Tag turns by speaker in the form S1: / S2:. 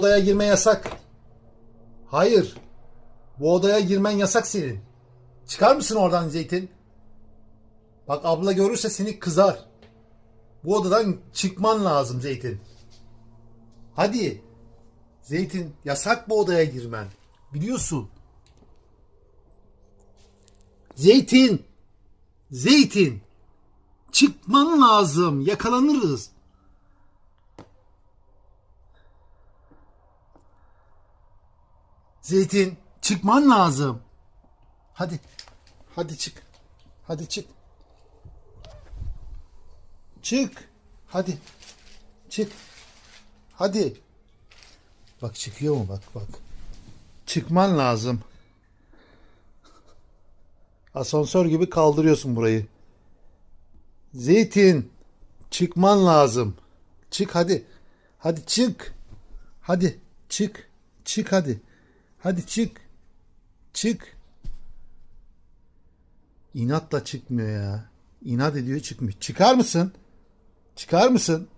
S1: odaya girme yasak. Hayır. Bu odaya girmen yasak senin. Çıkar mısın oradan Zeytin? Bak abla görürse seni kızar. Bu odadan çıkman lazım Zeytin. Hadi. Zeytin yasak bu odaya girmen. Biliyorsun. Zeytin. Zeytin. Çıkman lazım. Yakalanırız. Zeytin çıkman lazım. Hadi. Hadi çık. Hadi çık. Çık. Hadi. Çık. Hadi. Bak çıkıyor mu bak bak. Çıkman lazım. Asansör gibi kaldırıyorsun burayı. Zeytin çıkman lazım. Çık hadi. Hadi çık. Hadi çık. Çık hadi. Hadi çık. Çık. İnatla çıkmıyor ya. İnat ediyor çıkmıyor. Çıkar mısın? Çıkar mısın?